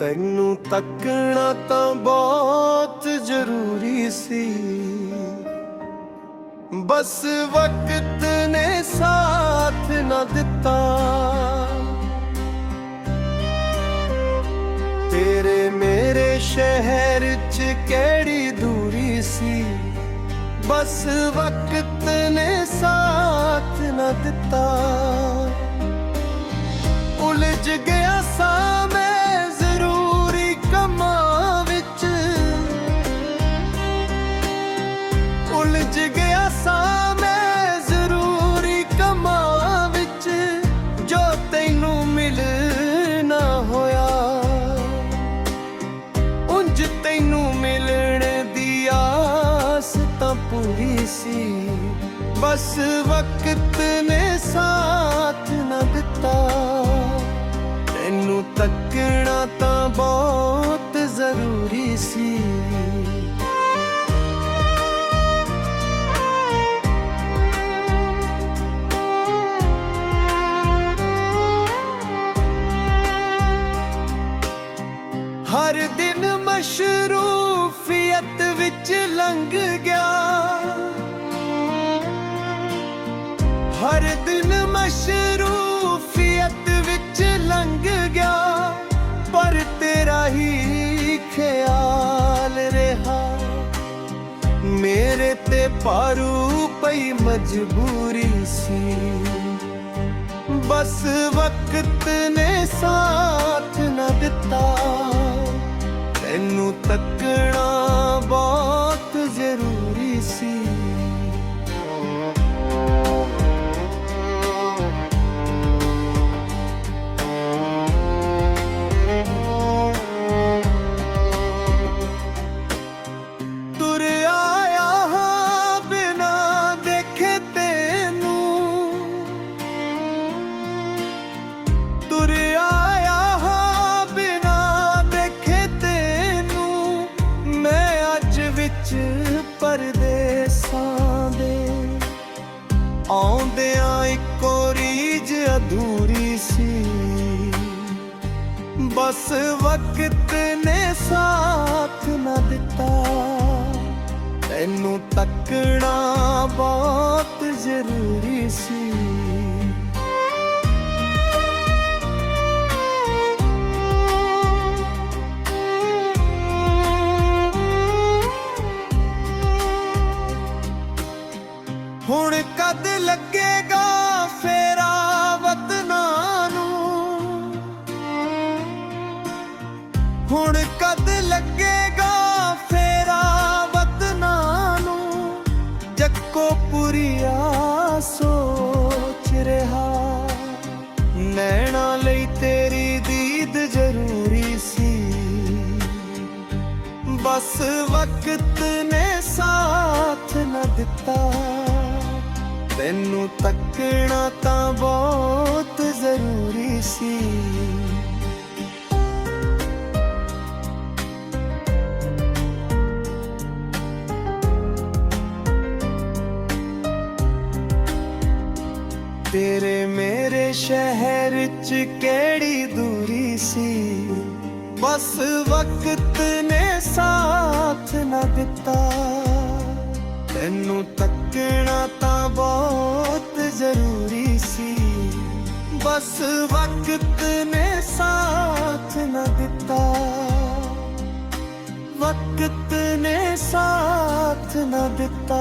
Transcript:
ਤੈਨੂੰ ਤੱਕਣਾ ਤਾਂ ਬਹੁਤ ਜ਼ਰੂਰੀ ਸੀ। ਬਸ ਵਕਤ ਨੇ ਸਾਥ ਨਾ ਦਿੱਤਾ। ਤੇਰੇ ਮੇਰੇ ਸ਼ਹਿਰ 'ਚ ਕਿਹੜੀ ਦੂਰੀ ਸੀ? ਬਸ ਵਕਤ ਨੇ ਸਾਥ ਨਾ ਦਿੱਤਾ। ਬਸ ਵਕਤ ਨੇ ਸਾਥ ਨਾ ਦਿੱਤਾ। ਤੈਨੂੰ ਤੱਕਣਾ ਤਾਂ ਬਹੁਤ ਜ਼ਰੂਰੀ ਸੀ। ਹਰ ਦਿਨ ਮਸ਼ਰੂਫੀਅਤ ਵਿੱਚ ਲੰਘ ਗਿਆ। ਹਰ ਦਿਨ ਮਸ਼ਰੂਫੀਅਤ ਵਿੱਚ ਲੰਘ ਗਿਆ, ਪਰ ਤੇਰਾ ਹੀ ਖਿਆਲ ਰਿਹਾ। ਮੇਰੇ ਤੇ ਪਾਰੂ ਪਈ ਮਜਬੂਰੀ ਸੀ। ਬਸ ਵਕਤ ਨੇ ਸਾਥ ਨਾ ਦਿੱਤਾ। ਤੈਨੂੰ ਤੱਕਣਾ ਬਹੁਤ ਅਧੂਰੀ ਸੀ। ਬਸ ਵਕਤ ਨੇ ਸਾਥ ਨਾ ਦਿੱਤਾ। ਤੈਨੂੰ ਤੱਕਣਾ ਬਹੁਤ ਜ਼ਰੂਰੀ ਸੀ। ਹੁਣ ਕਦ ਲੱਗੇਗਾ ਹੁਣ ਕਦ ਲੱਗੇਗਾ ਫੇਰਾ ਵਤਨਾਂ ਨੂੰ? ਜੱਕੋ ਪੁਰੀਆ ਸੋਚ ਰਿਹਾ। ਨੈਣਾ ਲਈ ਤੇਰੀ ਦੀਦ ਜ਼ਰੂਰੀ ਸੀ। ਬਸ ਵਕਤ ਨੇ ਸਾਥ ਨਾ ਦਿੱਤਾ। ਤੈਨੂੰ ਤੱਕਣਾ ਤਾਂ ਬਹੁਤ ਜ਼ਰੂਰੀ ਸੀ। ਤੇਰੇ ਮੇਰੇ ਸ਼ਹਿਰ 'ਚ ਕਿਹੜੀ ਦੂਰੀ ਸੀ? ਬਸ ਵਕਤ ਨੇ ਸਾਥ ਨਾ ਦਿੱਤਾ। ਤੈਨੂੰ ਤੱਕਣਾ ਤਾਂ ਬਹੁਤ ਜ਼ਰੂਰੀ ਸੀ। ਬਸ ਵਕਤ ਨੇ ਸਾਥ ਨਾ ਦਿੱਤਾ। ਵਕਤ ਨੇ ਸਾਥ ਨਾ ਦਿੱਤਾ।